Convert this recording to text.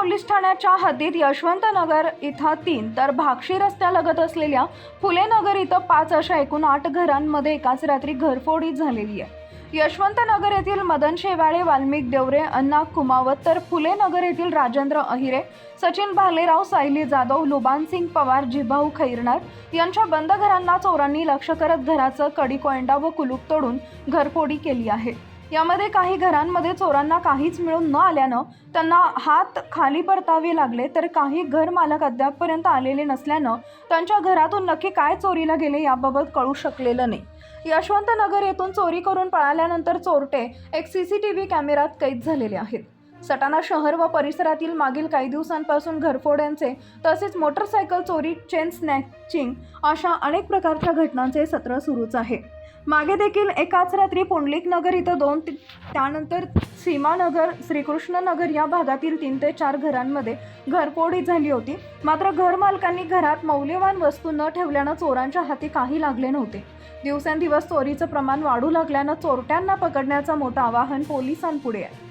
Police ठाण्याच्या हद्दीत यशवंतनगर इथं तीन तर भाक्षी रस्त्यालगत असलेल्या फुले नगर इथं पाच अशा एकूण आठ घरांमध्ये एकाच रात्री घरफोडी झालेली आहे. यशवंतनगर येथील मदन शेवाळे वाल्मिक देवरे अण्णा कुमावत तर फुले नगर येथील राजेंद्र अहिरे सचिन भालेराव सायली जाधव लुबानसिंग पवार जिभाऊ खैरनार यांच्या बंद घरांना चोरांनी लक्ष करत घराचं कडी कोयंडा व कुलूप तोडून घरफोडी केली आहे. यामध्ये काही घरांमध्ये चोरांना काहीच मिळून न आल्यानं त्यांना हात खाली परतावे लागले तर काही घर मालक अद्यापपर्यंत आलेले नसल्यानं त्यांच्या घरातून नक्की काय चोरीला गेले याबाबत कळू शकलेलं नाही. यशवंतनगर येथून चोरी करून पळाल्यानंतर चोरटे एक सी सी टी व्ही कॅमेरात कैद झालेले आहेत. सटाणा शहर व परिसरातील मागील काही दिवसांपासून घरफोड्यांचे तसेच मोटरसायकल चोरी चेन स्नॅचिंग अशा अनेक प्रकारच्या घटनांचे सत्र सुरूच आहे. मागे देखील एकाच रात्री पुंडलिक नगर इथं दोन त्यानंतर सीमानगर श्रीकृष्णनगर या भागातील तीन ते चार घरांमध्ये घरफोडी झाली होती. मात्र घरमालकांनी घरात मौल्यवान वस्तू न ठेवल्यानं चोरांच्या हाती काही लागले नव्हते. दिवसेंदिवस चोरीचं प्रमाण वाढू लागल्यानं चोरट्यांना पकडण्याचं मोठं आवाहन पोलिसांपुढे आहे.